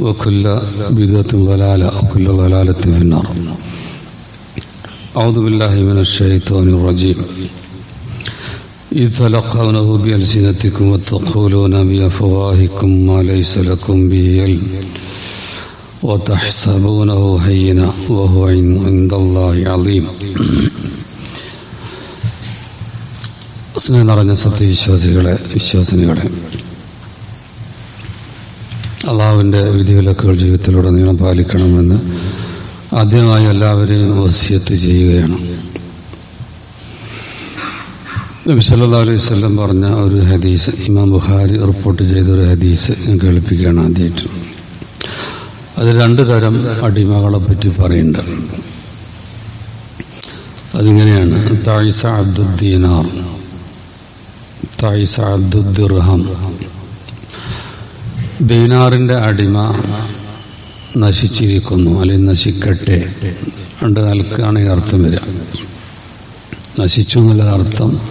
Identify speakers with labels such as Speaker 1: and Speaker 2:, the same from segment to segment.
Speaker 1: وكل بدعة ضلالة وكل ضلالة في النار أعوذ بالله من الشيطان الرجيم إذ تلقونه بألسنتكم وتقولون بأفواهكم ما ليس لكم به علم وتحسبونه هينا وهو عند الله عظيم സ്നേഹം നിറഞ്ഞ സത്യവിശ്വാസികളെ വിശ്വാസിനികളെ അള്ളാഹുവിന്റെ വിധിവിലക്കുകൾ ജീവിതത്തിലുടനീളം പാലിക്കണമെന്ന് ആദ്യമായി എല്ലാവരെയും വസിയത്ത് ചെയ്യുകയാണ്. നബി സല്ലല്ലാഹു അലൈഹി പറഞ്ഞ ഒരു ഹദീസ് ഇമാം ബുഖാരി റിപ്പോർട്ട് ചെയ്ത ഒരു ഹദീസ് ഞാൻ കേൾപ്പിക്കുകയാണ് ആദ്യമായിട്ട്. അത് രണ്ട് തരം അടിമകളെ പറ്റി പറയുന്നുണ്ട്. അതിങ്ങനെയാണ് തായിസ അബ്ദുദ്ദീനാർ തായിസ അബ്ദുദ്ദിർഹം ദീനാറിന്റെ അടിമ നശിച്ചിരിക്കുന്നു അല്ലെങ്കിൽ നശിക്കട്ടെ. രണ്ട് നൽകുകയാണ് ഈ അർത്ഥം വരിക. നശിച്ചു എന്നുള്ള അർത്ഥം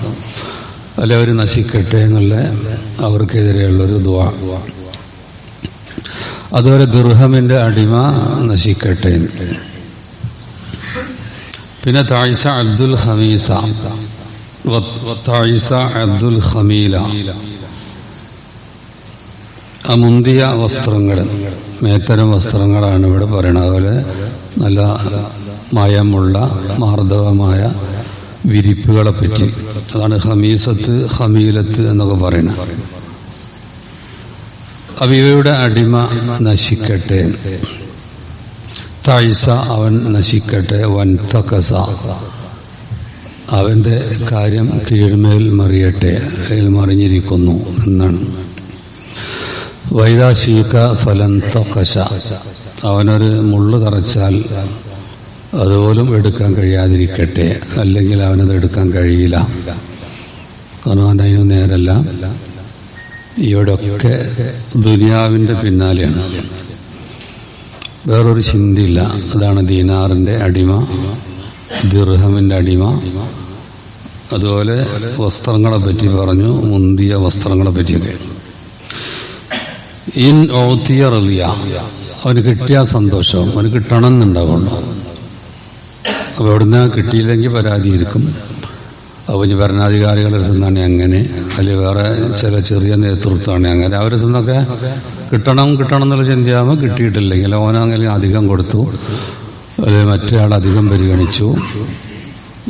Speaker 1: അല്ലെ അവർ നശിക്കട്ടെ എന്നുള്ള അവർക്കെതിരെയുള്ളൊരു ദ്വാ. അതുപോലെ ദുർഹമിന്റെ അടിമ നശിക്കട്ടെ പിന്നെ തായിസ അബ്ദുൽ ഹമീസ തായിസ അബ്ദുൽ ഹമീല. ആ മുന്തിയ വസ്ത്രങ്ങൾ മേത്തരം വസ്ത്രങ്ങളാണ് ഇവിടെ പറയുന്നത് അതുപോലെ നല്ല മയമുള്ള മാർദ്ദവമായ വിരിപ്പുകളെ പറ്റി. അതാണ് ഹമീസത്ത് ഹമീലത്ത് എന്നൊക്കെ പറയുന്നത്. അപ്പൊ അടിമ നശിക്കട്ടെ. താഴ്സ അവൻ നശിക്കട്ടെ. വൻ തക്കസ അവന്റെ കാര്യം കീഴ്മേൽ മറിയട്ടെ. അതിൽ മറിഞ്ഞിരിക്കുന്നു എന്നാണ്. വൈദാശീക ഫലം തക്കശ. അവനൊരു മുള്ളു തറച്ചാൽ അതുപോലും എടുക്കാൻ കഴിയാതിരിക്കട്ടെ. അല്ലെങ്കിൽ അവനത് എടുക്കാൻ കഴിയില്ല. കാരണം അതിന് നേരല്ല. ഇവിടെയൊക്കെ ദുനിയാവിന്റെ പിന്നാലെയാണ്. വേറൊരു ചിന്തയില്ല. അതാണ് ദീനാറിന്റെ അടിമ ദിർഹമിന്റെ അടിമ. അതുപോലെ വസ്ത്രങ്ങളെ പറ്റി പറഞ്ഞു മുന്തിയ വസ്ത്രങ്ങളെ പറ്റിയൊക്കെ. ഇൻ അവന് കിട്ടിയ സന്തോഷം. അവന് കിട്ടണം എന്നുണ്ടാവുള്ളൂ അപ്പൊ എവിടുന്ന് കിട്ടിയില്ലെങ്കിൽ പരാതിയിരിക്കും അപ്പോൾ ഇനി ഭരണാധികാരികളുടെ അടുത്തുനിന്നാണ് അങ്ങനെ. അല്ലെങ്കിൽ വേറെ ചില ചെറിയ നേതൃത്വമാണ് അങ്ങനെ. അവരുടെ നിന്നൊക്കെ കിട്ടണം കിട്ടണം എന്നുള്ള ചിന്തയാകുമ്പോൾ കിട്ടിയിട്ടില്ലെങ്കിൽ ഓനങ്ങനെ അധികം കൊടുത്തു. അല്ലെങ്കിൽ മറ്റേ അധികം പരിഗണിച്ചു.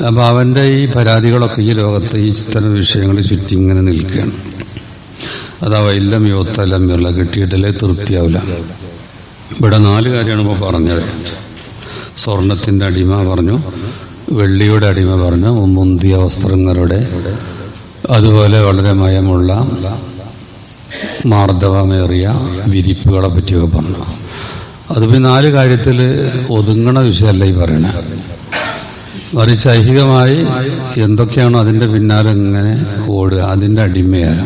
Speaker 1: അപ്പോൾ അവന്റെ ഈ പരാതികളൊക്കെ ഈ ലോകത്തെ ഈ ഇത്തരം വിഷയങ്ങൾ ചുറ്റി ഇങ്ങനെ നിൽക്കുകയാണ്. അതാ വൈല്ലം യോത്തലം ഉള്ള കിട്ടിയിട്ടല്ലേ തൃപ്തിയാവില്ല. ഇവിടെ നാല് കാര്യമാണ് ഇപ്പോൾ പറഞ്ഞത്. സ്വർണത്തിന്റെ അടിമ പറഞ്ഞു വെള്ളിയുടെ അടിമ പറഞ്ഞു മുന്തിയ വസ്ത്രങ്ങളുടെ അതുപോലെ വളരെ മയമുള്ള മാർദ്ദവമേറിയ വിരിപ്പുകളെ പറ്റിയൊക്കെ പറഞ്ഞു. അതിപ്പോൾ നാല് കാര്യത്തിൽ ഒതുങ്ങണ വിഷയമല്ല ഈ പറയണ. മറിച്ച് ഐഹികമായി എന്തൊക്കെയാണോ അതിന്റെ പിന്നാലെ ഇങ്ങനെ ഓടുക അതിന്റെ അടിമയാണ്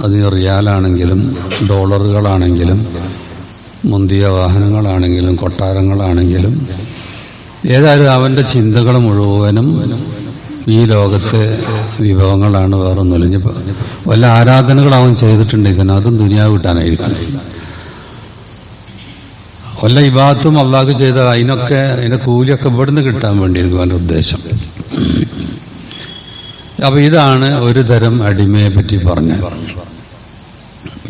Speaker 1: അത് റിയാലാണെങ്കിലും ഡോളറുകളാണെങ്കിലും മുന്തിയ വാഹനങ്ങളാണെങ്കിലും കൊട്ടാരങ്ങളാണെങ്കിലും ഏതായാലും അവന്റെ ചിന്തകൾ മുഴുവനും ഈ ലോകത്തെ വിഭവങ്ങളാണ് വേറൊന്നുമില്ല. ഇനി വല്ല ആരാധനകൾ അവൻ ചെയ്തിട്ടുണ്ടെങ്കിൽ അതും ദുനിയാവ് കിട്ടാനായിരിക്കും വല്ല ഇബാത്തും അള്ളാഹ് ചെയ്ത അതിനൊക്കെ അതിന്റെ കൂലിയൊക്കെ ഇവിടുന്ന് കിട്ടാൻ വേണ്ടിയിരിക്കും അവന്റെ ഉദ്ദേശം. അപ്പൊ ഇതാണ് ഒരു തരം അടിമയെ പറ്റി പറഞ്ഞു.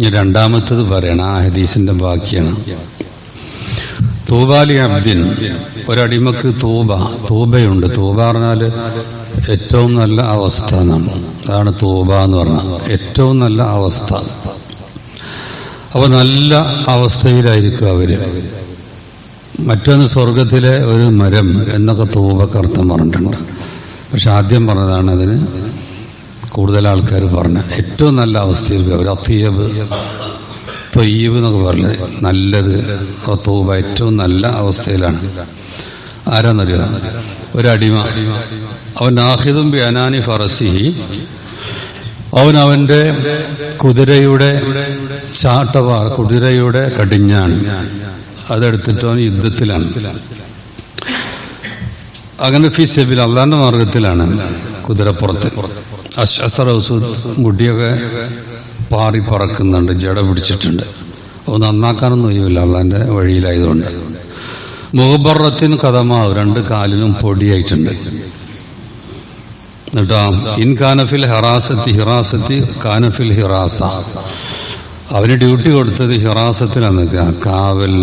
Speaker 1: രണ്ടാമത്തത് പറയണം. ആ ഹദീസിന്റെ ബാക്കിയാണ് തൂബാലി അബ്ദിൻ. ഒരടിമക്ക് തൂബ തൂബയുണ്ട്. തൂബ പറഞ്ഞാൽ ഏറ്റവും നല്ല അവസ്ഥ എന്നാണ്. അതാണ് തൂബ എന്ന് പറഞ്ഞാൽ ഏറ്റവും നല്ല അവസ്ഥ. അപ്പൊ നല്ല അവസ്ഥയിലായിരിക്കും അവർ. മറ്റൊന്ന് സ്വർഗത്തിലെ ഒരു മരം എന്നൊക്കെ തൂബക്കർത്ഥം പറഞ്ഞിട്ടുണ്ട്. പക്ഷെ ആദ്യം പറഞ്ഞതാണ് അതിന് കൂടുതൽ ആൾക്കാർ പറഞ്ഞ ഏറ്റവും നല്ല അവസ്ഥയിൽ ഒരു അത്തീയബ് തൊയ്യബ് എന്നൊക്കെ പറഞ്ഞത് നല്ലത്. തൂബ ഏറ്റവും നല്ല അവസ്ഥയിലാണ്. ആരാന്നറിയോ? ഒരടിമ. അവൻ ആഹിദും ബിഅനാനി ഫറസിഹി. അവൻ അവന്റെ കുതിരയുടെ ചാട്ടവാർ കുതിരയുടെ കടിഞ്ഞാണ്. അതെടുത്തിട്ട് അവൻ യുദ്ധത്തിലാണ്. അങ്ങനെ ഫി സെബിൽ അള്ളാന്റെ മാർഗത്തിലാണ് കുതിരപ്പുറത്ത്. അശ്വസറൗസ് മുടിയൊക്കെ പാറി പറക്കുന്നുണ്ട് ജട പിടിച്ചിട്ടുണ്ട്. അത് നന്നാക്കാനൊന്നും ഒഴിവില്ല അള്ളാന്റെ വഴിയിലായതുകൊണ്ട്. മുഹബറത്തിന് കഥമാവ് രണ്ട് കാലിലും പൊടിയായിട്ടുണ്ട്. എന്നിട്ടാ ഇൻ കാനഫിൽ ഹെറാസത്തി ഹിറാസത്തി കാനഫിൽ ഹിറാസ. അവന് ഡ്യൂട്ടി കൊടുത്തത് ഹിറാസത്തിലാണ് കാവൽ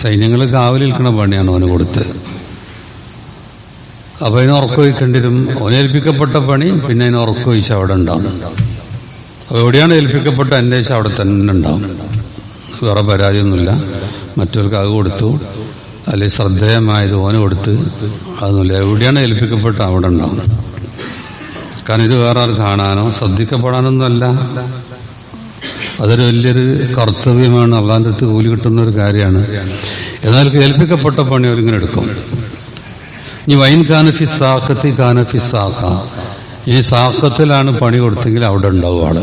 Speaker 1: സൈന്യങ്ങൾ കാവലിരിക്കണ പണിയാണ് അവന് കൊടുത്തത്. അപ്പൊ അതിന് ഉറക്കൊഴിക്കേണ്ടിരും അവനേൽപ്പിക്കപ്പെട്ട പണി പിന്നെ അതിന് ഉറക്കൊഴിച്ച് അവിടെ ഉണ്ടാവും. അപ്പൊ എവിടെയാണ് ഏൽപ്പിക്കപ്പെട്ട അന്വേഷിച്ച് അവിടെ തന്നെ ഉണ്ടാവും. വേറെ പരാതിയൊന്നുമില്ല. മറ്റവർക്ക് അത് കൊടുത്തു. അല്ലെ ശ്രദ്ധേയമായത് ഓന കൊടുത്ത്. അതൊന്നുമില്ല. എവിടെയാണ് ഏൽപ്പിക്കപ്പെട്ട? അവിടെ ഉണ്ടാവും. കാരണം ഇത് വേറെ ആൾ കാണാനോ ശ്രദ്ധിക്കപ്പെടാനൊന്നുമല്ല. അതൊരു വലിയൊരു കർത്തവ്യമാണ്. അള്ളാന്റെ അടുത്ത് കൂലി കിട്ടുന്ന ഒരു കാര്യമാണ്. എന്നാൽ ഏൽപ്പിക്കപ്പെട്ട പണി അവരിങ്ങനെ എടുക്കും. ഇനി വൈൻ കാനഫി സാഖത്തി കാനഫി സാഖ. ഈ സാഖത്തിലാണ് പണി കൊടുത്തെങ്കിൽ അവിടെ ഉണ്ടാവും ആൾ.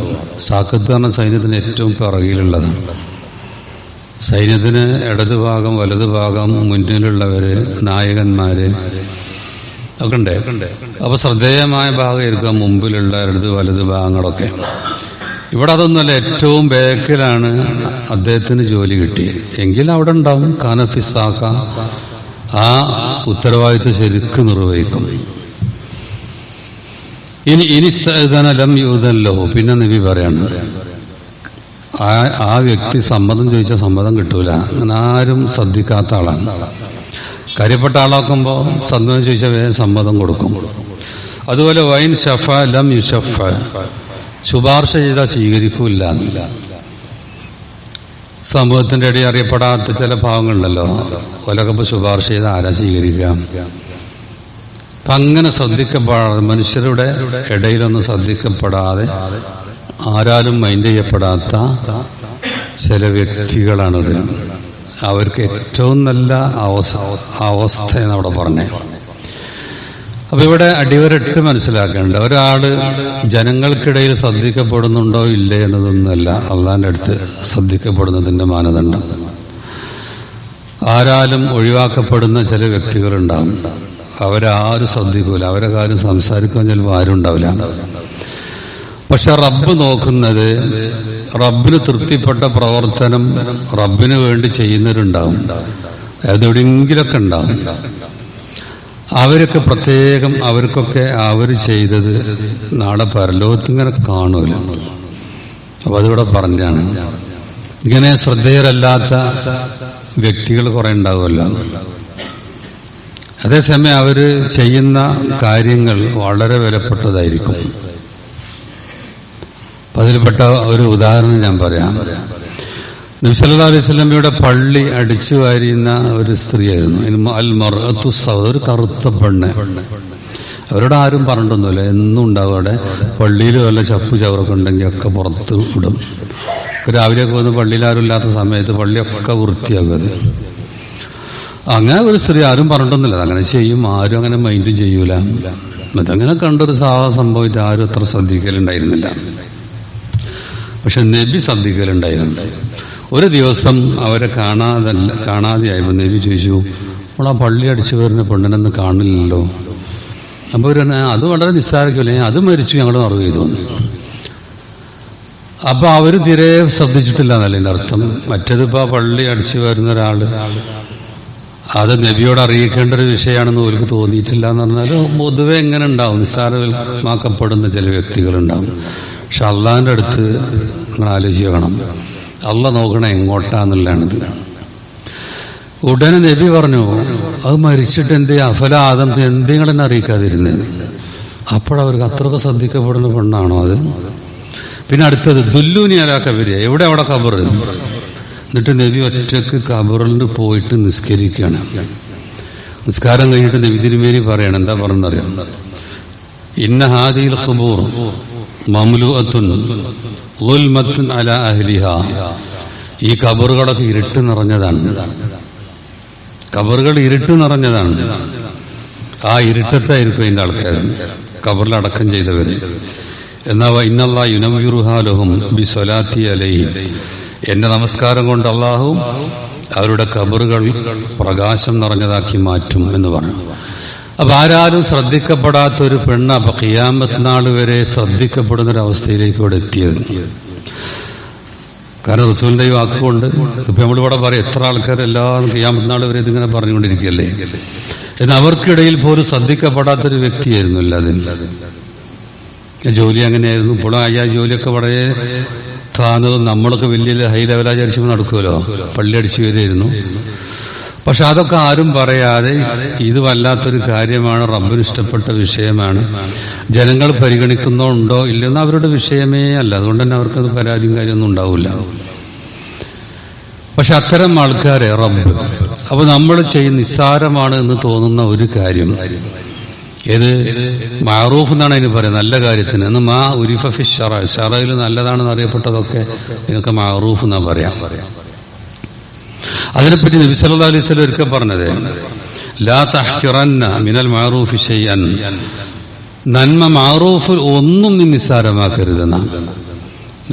Speaker 1: സാഖത്ത് പറഞ്ഞ സൈന്യത്തിന് ഏറ്റവും പിറകിലുള്ളതാണ് സൈന്യത്തിന് ഇടതുഭാഗം ഭാഗം വലത് ഭാഗം മുന്നിലുള്ളവര് നായകന്മാര് ഒക്കെ ഉണ്ട്. അപ്പൊ ശ്രദ്ധേയമായ ഭാഗമായിരിക്കും മുമ്പിലുള്ള ഇടത് വലത് ഭാഗങ്ങളൊക്കെ. ഇവിടെ അതൊന്നുമല്ല ഏറ്റവും ബേക്കിലാണ് അദ്ദേഹത്തിന് ജോലി കിട്ടിയത്. എങ്കിൽ അവിടെ ഉണ്ടാവും. കാനഫിസാക്ക ആ ഉത്തരവാദിത്വം ശരിക്കും നിർവഹിക്കും. ഇനി ഇനി ലം യൂതല്ലോ പിന്നെ നബി പറയാണ് ആ വ്യക്തി സമ്മതം ചോദിച്ചാൽ സമ്മതം കിട്ടൂല. അങ്ങനെ ആരും ശ്രദ്ധിക്കാത്ത ആളാണ്. കാര്യപ്പെട്ട ആളാക്കുമ്പോൾ സമ്മതം ചോദിച്ചാൽ വേഗം സമ്മതം കൊടുക്കും. അതുപോലെ വൈൻ ഷഫ ലം യുഷഫ ശുപാർശ ചെയ്താൽ സ്വീകരിക്കൂല. സമൂഹത്തിന്റെ ഇടയിൽ അറിയപ്പെടാത്ത ചില ഭാവങ്ങളുണ്ടല്ലോ കൊലകപ്പ് ശുപാർശ ചെയ്ത് ആരാ സ്വീകരിക്കാം അപ്പൊ അങ്ങനെ ശ്രദ്ധിക്കപ്പെടാതെ മനുഷ്യരുടെ ഇടയിലൊന്നും ശ്രദ്ധിക്കപ്പെടാതെ ആരാലും മൈൻഡ് ചെയ്യപ്പെടാത്ത ചില വ്യക്തികളാണിത്. അവർക്ക് ഏറ്റവും നല്ല അവസ്ഥ അവസ്ഥയെന്ന് അവിടെ പറഞ്ഞേ അപ്പൊ ഇവിടെ അടിവരട്ട് മനസ്സിലാക്കേണ്ട. ഒരാൾ ജനങ്ങൾക്കിടയിൽ ശ്രദ്ധിക്കപ്പെടുന്നുണ്ടോ ഇല്ലേ എന്നതൊന്നുമല്ല. അള്ളാന്റെ അടുത്ത് ശ്രദ്ധിക്കപ്പെടുന്നതിന്റെ മാനദണ്ഡം. ആരാലും ഒഴിവാക്കപ്പെടുന്ന ചില വ്യക്തികളുണ്ടാവും. അവരാരും ശ്രദ്ധിക്കൂല. അവരെ കാര്യം സംസാരിക്കാൻ ചിലപ്പോൾ ആരും ഉണ്ടാവില്ല. പക്ഷെ റബ്ബ് നോക്കുന്നത് റബ്ബിന് തൃപ്തിപ്പെട്ട പ്രവർത്തനം റബ്ബിന് വേണ്ടി ചെയ്യുന്നവരുണ്ടാവും. അതെവിടെയെങ്കിലൊക്കെ ഉണ്ടാവും. അവരൊക്കെ പ്രത്യേകം അവർക്കൊക്കെ അവർ ചെയ്തത് നാളെ പരലോകത്തിങ്ങനെ കാണൂല. അപ്പൊ അതിവിടെ പറഞ്ഞാണ്. ഇങ്ങനെ ശ്രദ്ധേയരല്ലാത്ത വ്യക്തികൾ കുറെ ഉണ്ടാവുമല്ലോ. അതേസമയം അവർ ചെയ്യുന്ന കാര്യങ്ങൾ വളരെ വിലപ്പെട്ടതായിരിക്കും. അതിൽപ്പെട്ട ഒരു ഉദാഹരണം ഞാൻ പറയാം. നബ്സല്ലാ അലൈഹി സ്വലമിയുടെ പള്ളി അടിച്ചു വാരിയുന്ന ഒരു സ്ത്രീയായിരുന്നു. അൽ ഒരു കറുത്ത പെണ്ണ്. അവരോട് ആരും പറഞ്ഞിട്ടൊന്നുമില്ല. എന്നും ഉണ്ടാവും അവിടെ. പള്ളിയിൽ വല്ല ചപ്പ് ചവറൊക്കെ ഉണ്ടെങ്കിൽ ഒക്കെ പുറത്ത് വിടും. രാവിലെയൊക്കെ വന്ന് പള്ളിയിൽ ആരും ഇല്ലാത്ത സമയത്ത് പള്ളിയൊക്കെ വൃത്തിയാകും അത്. അങ്ങനെ ഒരു സ്ത്രീ ആരും പറഞ്ഞിട്ടൊന്നുമില്ല. അങ്ങനെ ചെയ്യും. ആരും അങ്ങനെ മൈൻഡും ചെയ്യൂല. അതങ്ങനെ കണ്ടൊരു സാധാ സംഭവിച്ച് ആരും അത്ര ശ്രദ്ധിക്കലുണ്ടായിരുന്നില്ല. പക്ഷെ നബി ശ്രദ്ധിക്കലുണ്ടായിരുന്നു. ഒരു ദിവസം അവരെ കാണാതല്ല കാണാതെയായപ്പോൾ നബി ചോദിച്ചു അപ്പോൾ ആ പള്ളി അടിച്ചു വരുന്ന പെണ്ണിനൊന്നും കാണില്ലല്ലോ. അപ്പോൾ ഒരു അത് വളരെ നിസ്സാരിക്കില്ല. അത് മരിച്ചു ഞങ്ങൾ മറവ് ചെയ്തു അപ്പൊ അവർ തീരെ ശ്രദ്ധിച്ചിട്ടില്ല എന്നല്ല എന്റെ അർത്ഥം. മറ്റേതിപ്പോ പള്ളി അടിച്ചു വരുന്ന ഒരാൾ. അത് നബിയോട് അറിയിക്കേണ്ട ഒരു വിഷയമാണെന്ന് അവർക്ക് തോന്നിയിട്ടില്ല എന്ന് പറഞ്ഞാൽ പൊതുവെ എങ്ങനെ ഉണ്ടാവും? നിസ്സാരമാക്കപ്പെടുന്ന ചില വ്യക്തികളുണ്ടാവും പക്ഷെ അള്ളാഹിന്റെ അടുത്ത് നിങ്ങൾ ആലോചിക്കണം അള്ള നോക്കണ എങ്ങോട്ടാന്നുള്ളതാണിത്. ഉടനെ നബി പറഞ്ഞു അത് മരിച്ചിട്ട് എന്തേ അഫല ആദം എന്തെങ്കിലും അറിയിക്കാതിരുന്നത് അപ്പോഴവർക്ക് അത്രയൊക്കെ ശ്രദ്ധിക്കപ്പെടുന്ന പെണ്ണാണോ അത്? പിന്നെ അടുത്തത് ദുല്ലൂനി അല കബരി എവിടെ അവിടെ കബർ എന്നിട്ട് നബി ഒറ്റയ്ക്ക് കബറിൽ പോയിട്ട് നിസ്കരിക്കുകയാണ്. നിസ്കാരം കഴിഞ്ഞിട്ട് നബി തിരുമേനി പറയണം എന്താ പറഞ്ഞറിയാം ഇന്ന ഹാദിയിൽ ഖബൂർ മംലുഅത്തുൻ ളുൽമത്തുൻ ഈ കബറുകളൊക്കെ ഇരുട്ട് നിറഞ്ഞതാണ്. കബറുകൾ ഇരുട്ട് നിറഞ്ഞതാണ്. ആ ഇരുട്ടത്തായിരിക്കും അതിന്റെ ആൾക്കാർ കബറിൽ അടക്കം ചെയ്തവര് എന്നാ ഇന്നല്ലാ യുനവിറുഹാലഹും ബി സ്വലാത്തി അലൈഹി. എന്റെ നമസ്കാരം കൊണ്ട് അള്ളാഹും അവരുടെ കബറുകൾ പ്രകാശം നിറഞ്ഞതാക്കി മാറ്റും എന്ന് പറഞ്ഞു. അപ്പൊ ആരാലും ശ്രദ്ധിക്കപ്പെടാത്ത ഒരു പെണ്ണ് അപ്പൊ ഖിയാമത്ത് നാൾ വരെ ശ്രദ്ധിക്കപ്പെടുന്ന ഒരു അവസ്ഥയിലേക്ക് ഇവിടെ എത്തിയത്. കാരണം റസൂലിന്റെ ഈ വാക്കുകൊണ്ട് ഇപ്പൊ നമ്മളിവിടെ പറയും എത്ര ആൾക്കാരെല്ലാം ഖിയാമത്ത് നാൾ വരെ ഇതിങ്ങനെ പറഞ്ഞുകൊണ്ടിരിക്കുകയല്ലേ? എന്നാൽ അവർക്കിടയിൽ പോലും ശ്രദ്ധിക്കപ്പെടാത്തൊരു വ്യക്തിയായിരുന്നു അല്ലാതെ. ജോലി അങ്ങനെയായിരുന്നു. ഇപ്പോൾ ആ ജോലിയൊക്കെ വളരെ താന്നതും നമ്മളൊക്കെ വലിയ ഹൈ ലെവലാചരിച്ചുമ്പോൾ നടക്കുമല്ലോ. പള്ളി അടിച്ചു വരികയായിരുന്നു പക്ഷെ അതൊക്കെ ആരും പറയാതെ ഇത് വല്ലാത്തൊരു കാര്യമാണ് റബ്ബിന് ഇഷ്ടപ്പെട്ട വിഷയമാണ്. ജനങ്ങൾ പരിഗണിക്കുന്നുണ്ടോ ഇല്ലെന്ന് അവരുടെ വിഷയമേ അല്ല. അതുകൊണ്ട് തന്നെ അവർക്കത് പരാതിയും കാര്യമൊന്നും ഉണ്ടാവില്ല. പക്ഷെ അത്തരം ആൾക്കാരെ റബ്ബ്. അപ്പൊ നമ്മൾ ചെയ്യുന്ന നിസ്സാരമാണ് എന്ന് തോന്നുന്ന ഒരു കാര്യം. ഏത്? മാറൂഫ് എന്നാണ് അതിന് പറയുന്നത്. നല്ല കാര്യത്തിന്. എന്ന് മാ ഉരിഫ ഫി ഷറ ഷറയിൽ നല്ലതാണെന്ന് അറിയപ്പെട്ടതൊക്കെ നിങ്ങൾക്ക് മാറൂഫ് എന്നാ പറയാം പറയാം. അതിനെപ്പറ്റി നബി സല്ലല്ലാഹു അലൈഹി സ്വലം ഒരിക്കൽ പറഞ്ഞത് ലാ മിനൽ മാറൂഫ് നന്മ മാറൂഫ് ഒന്നും നീ നിസ്സാരമാക്കരുതെന്നാണ്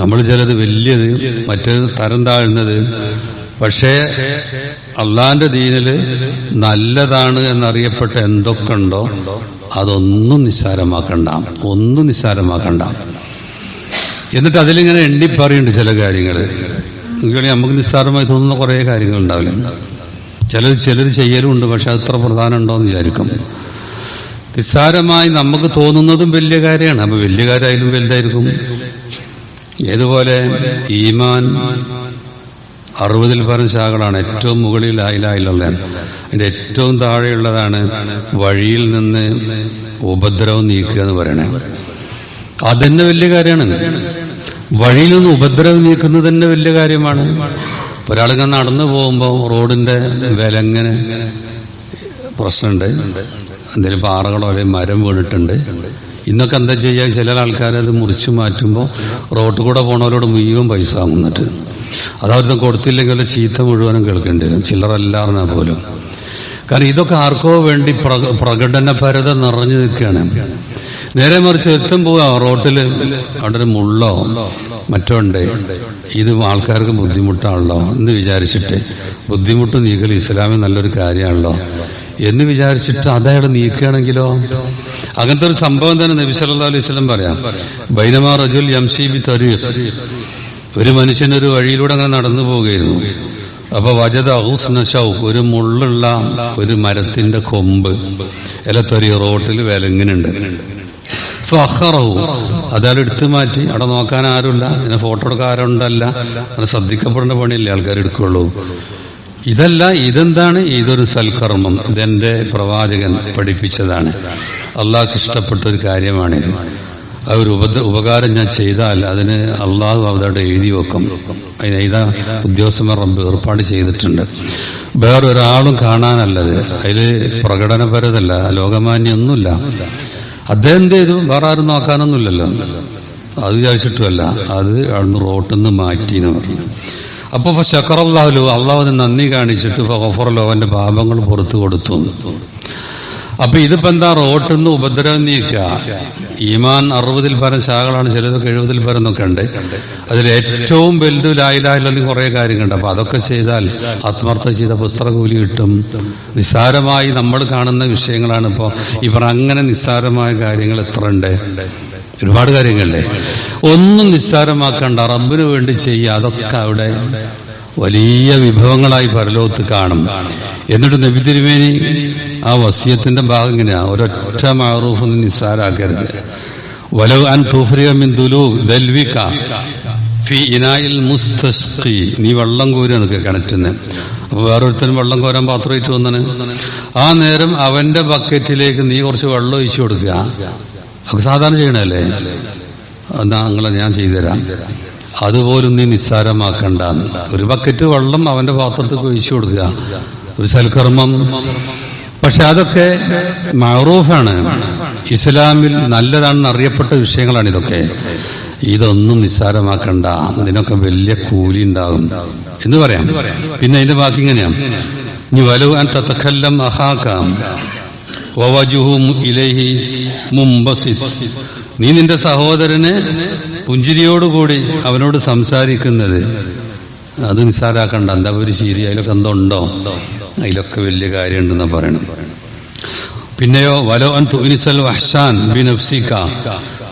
Speaker 1: നമ്മൾ ചിലത് വലിയത് മറ്റേത് തരം താഴ്ന്നത്. പക്ഷേ അള്ളാന്റെ ദീനിൽ നല്ലതാണ് എന്നറിയപ്പെട്ട എന്തൊക്കെ ഉണ്ടോ അതൊന്നും നിസ്സാരമാക്കണ്ട. ഒന്നും നിസ്സാരമാക്കണ്ട. എന്നിട്ട് അതിലിങ്ങനെ എണ്ണി ചില കാര്യങ്ങൾ എങ്കിലേ നമുക്ക് നിസ്സാരമായി തോന്നുന്ന കുറേ കാര്യങ്ങൾ ഉണ്ടാവില്ല ചിലർ ചിലർ ചെയ്യലുമുണ്ട് പക്ഷെ അത് ഇത്ര പ്രധാനം ഉണ്ടോ എന്ന് വിചാരിക്കും. നിസ്സാരമായി നമുക്ക് തോന്നുന്നതും വലിയ കാര്യമാണ്. അപ്പൊ വലിയ കാര്യമായാലും വലുതായിരിക്കും. ഏതുപോലെ? ഈമാൻ അറുപതിൽ പറഞ്ഞ ശാഖകളാണ്. ഏറ്റവും മുകളിൽ ആയിലായിലുള്ളതാണ് അതിന്റെ ഏറ്റവും താഴെയുള്ളതാണ് വഴിയിൽ നിന്ന് ഉപദ്രവം നീക്കുക എന്ന് പറയണേ. അതെന്നെ വലിയ കാര്യമാണ്. വഴിയിൽ നിന്ന് ഉപദ്രവം നീക്കുന്നത് തന്നെ വലിയ കാര്യമാണ്. ഒരാളിങ്ങനെ നടന്നു പോകുമ്പോൾ റോഡിന്റെ വിലങ്ങനെ പ്രശ്നമുണ്ട് എന്തെങ്കിലും പാറകളോ അല്ലെങ്കിൽ മരം വീണിട്ടുണ്ട്. ഇന്നൊക്കെ എന്താ ചെയ്യുക ചില ആൾക്കാർ അത് മുറിച്ചു മാറ്റുമ്പോൾ റോട്ടിൽ കൂടെ പോണവരോട് മുഴുവൻ പൈസ വന്നിട്ട് അതവർക്ക് കൊടുത്തില്ലെങ്കിൽ ചീത്ത മുഴുവനും കേൾക്കേണ്ടി വരും. ചില്ലറല്ലാർന്നാ പോലും. കാരണം ഇതൊക്കെ ആർക്കോ വേണ്ടി പ്രകടനപരത നിറഞ്ഞു നിൽക്കുകയാണ്. നേരെ മറിച്ച് എത്തും പോവാ റോട്ടിൽ അവിടെ ഒരു മുള്ളോ മറ്റോ ഉണ്ട്. ഇത് ആൾക്കാർക്ക് ബുദ്ധിമുട്ടാണല്ലോ എന്ന് വിചാരിച്ചിട്ട്. ബുദ്ധിമുട്ട് നീക്കൽ ഇസ്ലാമിൽ നല്ലൊരു കാര്യമാണല്ലോ എന്ന് വിചാരിച്ചിട്ട് അതയാൾ നീക്കുകയാണെങ്കിലോ? അങ്ങനത്തെ ഒരു സംഭവം തന്നെ നബി സല്ലല്ലാഹു അലൈഹി വസല്ലം പറയാം. ബൈനമാ റജുൽ യംശി ബി തരീഖ് ഒരു മനുഷ്യൻ ഒരു വഴിയിലൂടെ അങ്ങനെ നടന്നു പോവുകയായിരുന്നു. അപ്പൊ വജത ഔസ്നശൗക്ക് ഒരു മുള്ളുള്ള ഒരു മരത്തിന്റെ കൊമ്പ്. ഇല തൊരി റോട്ടിൽ വിലങ്ങനുണ്ട്. ഫഹറഹു അതായത് എടുത്തു മാറ്റി. അവിടെ നോക്കാൻ ആരുമില്ല. പിന്നെ ഫോട്ടോ എടുക്കാൻ ആരുണ്ടല്ല അങ്ങനെ ശ്രദ്ധിക്കപ്പെടേണ്ട പണിയല്ലേ ആൾക്കാർ എടുക്കുള്ളൂ. ഇതല്ല ഇതെന്താണ്? ഇതൊരു സൽക്കർമ്മം. ഇതെന്റെ പ്രവാചകൻ പഠിപ്പിച്ചതാണ്. അള്ളാഹ്ക്ക് ഇഷ്ടപ്പെട്ട ഒരു കാര്യമാണിത് ആ ഒരു ഉപദ്ര ഉപകാരം ഞാൻ ചെയ്താൽ അതിന് അള്ളാഹു അവിടെ എഴുതി വെക്കും. അതിന് എഴുതാ ഉദ്യോഗസ്ഥന്മാർ റബ്ബ് ഏർപ്പാട് ചെയ്തിട്ടുണ്ട്. വേറൊരാളും കാണാനല്ലത്. അതിൽ പ്രകടനപരതല്ല. ലോകമാന്യൊന്നുമില്ല അദ്ദേഹം എന്ത് ചെയ്തു വേറെ ആരും നോക്കാനൊന്നുമില്ലല്ലോ. അത് വിചാരിച്ചിട്ടുമല്ല. അത് അവിടുന്ന് റോട്ടിൽ നിന്ന് മാറ്റി എന്ന് പറഞ്ഞു അപ്പൊ ശക്കറല്ലാഹുലു അള്ളാഹുവിന് നന്ദി കാണിച്ചിട്ട് ഫറലോ അവന്റെ പാപങ്ങൾ പുറത്തു കൊടുത്തു. അപ്പൊ ഇതിപ്പോ എന്താ റോട്ടെന്ന് ഉപദ്രവം നീക്കുക ഈമാൻ അറുപതിൽ പരം ശാഖകളാണ് ചിലതൊക്കെ എഴുപതിൽ പരം എന്നൊക്കെ ഉണ്ട്. അതിൽ ഏറ്റവും വലുത് ലായിലായില്ലെന്ന് കുറെ കാര്യങ്ങളുണ്ട്. അപ്പൊ അതൊക്കെ ചെയ്താൽ ആത്മാർത്ഥ ചെയ്ത പുത്രകൂലി കിട്ടും? നിസ്സാരമായി നമ്മൾ കാണുന്ന വിഷയങ്ങളാണ് ഇപ്പോ. ഇവർ അങ്ങനെ നിസ്സാരമായ കാര്യങ്ങൾ എത്ര ഉണ്ട്? ഒരുപാട് കാര്യങ്ങളുണ്ട് ഒന്നും നിസ്സാരമാക്കണ്ട റബ്ബിന് വേണ്ടി ചെയ്യുക അതൊക്കെ അവിടെ വലിയ വിഭവങ്ങളായി പരലോകത്ത് കാണും. എന്നിട്ട് നബി തിരുമേനി ആ വസ്യത്തിന്റെ ഭാഗം ഇങ്ങനെയാ. ഒരൊറ്റ മാറൂഫ് നിസ്സാരാക്കരുത്. വലവ് അൻ തൂഫ്രിക മിൻ ദൽവിക നീ വെള്ളം കോരുക നിൽക്കുക കിണറ്റിന് അപ്പൊ വേറൊരുത്തനും വെള്ളം കോരാൻ പാത്രമായിട്ട് വന്നന് ആ നേരം അവന്റെ ബക്കറ്റിലേക്ക് നീ കുറച്ച് വെള്ളം ഒഴിച്ചു കൊടുക്കുക. അത് സാധാരണ ചെയ്യണല്ലേ എന്നാ നിങ്ങളെ ഞാൻ ചെയ്തുതരാം. അതുപോലും നീ നിസ്സാരമാക്കണ്ട. ഒരു ബക്കറ്റ് വെള്ളം അവന്റെ പാത്രത്തിൽ ഒഴിച്ചു കൊടുക്കുക. ഒരു സൽക്കർമ്മം. പക്ഷെ അതൊക്കെ മഹറൂഫാണ് ഇസ്ലാമിൽ നല്ലതാണെന്ന് അറിയപ്പെട്ട വിഷയങ്ങളാണ് ഇതൊക്കെ. ഇതൊന്നും നിസ്സാരമാക്കണ്ട. ഇതിനൊക്കെ വലിയ കൂലി ഉണ്ടാകും. എന്ന് പറയാം. പിന്നെ അതിന്റെ ബാക്കി ഇങ്ങനെയാണ് ഇനി വലു അൻ തത്തക്കല്ലം അഹാക്കാം ഇലൈഹി മുംബസിത്. നീ നിന്റെ സഹോദരന് പുഞ്ചിരിയോടുകൂടി അവനോട് സംസാരിക്കുന്നത്. അത് നിസ്സാരാക്കണ്ട. എന്താ ഒരു ശരി അതിലൊക്കെ എന്തോ ഉണ്ടോ? അതിലൊക്കെ വലിയ കാര്യമുണ്ടെന്ന് പറയണം പിന്നെയോ വലോ അൻ തുനിസൽ വഹ്ഷാൻ ബി നഫ്സിക്ക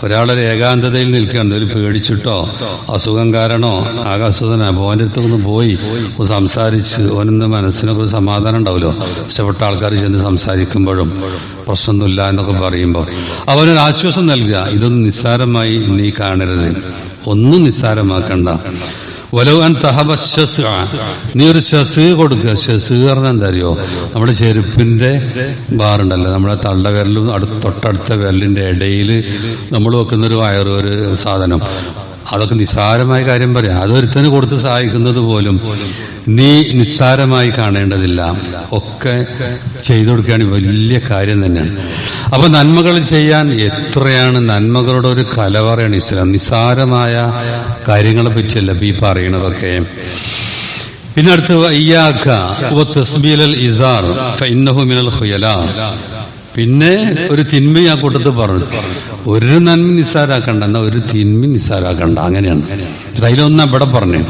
Speaker 1: ഒരാളെ ഏകാന്തതയിൽ നിൽക്കുകയാണ്. ഒരു പേടിച്ചിട്ടോ? അസുഖം കാരണോ? ആകാശതന ഓന്റെ അടുത്തൊന്ന് പോയി സംസാരിച്ച് ഓനൊന്ന് മനസ്സിനൊക്കെ സമാധാനം ഉണ്ടാവുമല്ലോ. ഇഷ്ടപ്പെട്ട ആൾക്കാർ ചെന്ന് സംസാരിക്കുമ്പോഴും പ്രശ്നമൊന്നുമില്ല എന്നൊക്കെ പറയുമ്പോൾ അവനൊരു ആശ്വാസം നൽകുക. ഇതൊന്നും നിസ്സാരമായി നീ കാണരുത്. ഒന്നും നിസ്സാരമാക്കണ്ട. വലവ് അൻ തഹബ ഷസ് നീ ഒരു ഷസ് കൊടുക്കുക ഷസ് പറഞ്ഞാൽ എന്താ അറിയോ? നമ്മുടെ ചെരുപ്പിന്റെ ബാറുണ്ടല്ലോ നമ്മുടെ തള്ള വിരലും തൊട്ടടുത്ത വിരലിന്റെ ഇടയിൽ നമ്മൾ വെക്കുന്ന ഒരു വയറൊരു സാധനം. അതൊക്കെ നിസ്സാരമായ കാര്യം പറയാം. അതൊരുത്തന് കൊടുത്ത് സഹായിക്കുന്നത് പോലും നീ നിസ്സാരമായി കാണേണ്ടതില്ല. ഒക്കെ ചെയ്തു കൊടുക്കുകയാണെങ്കിൽ വലിയ കാര്യം തന്നെയാണ്. അപ്പൊ നന്മകൾ ചെയ്യാൻ എത്രയാണ് നന്മകളുടെ ഒരു കലവറയാണ് ഇസ്ലാം? നിസ്സാരമായ കാര്യങ്ങളെ പറ്റിയല്ല ഈ പറയണതൊക്കെ. പിന്നെ അടുത്ത് ഇയ്യാക്ക തസ്ബീലൽ ഇസാർ ഫഇന്നഹു മിനൽ ഖുയല. പിന്നെ ഒരു തിന്മ ആ കൂട്ടത്തിൽ പറഞ്ഞു. ഒരു നന്മ നിസ്സാരാക്കണ്ട എന്നാ ഒരു തിന്മ നിസ്സാരാക്കണ്ട അങ്ങനെയാണ്. അതിലൊന്ന് ഇവിടെ പറഞ്ഞു.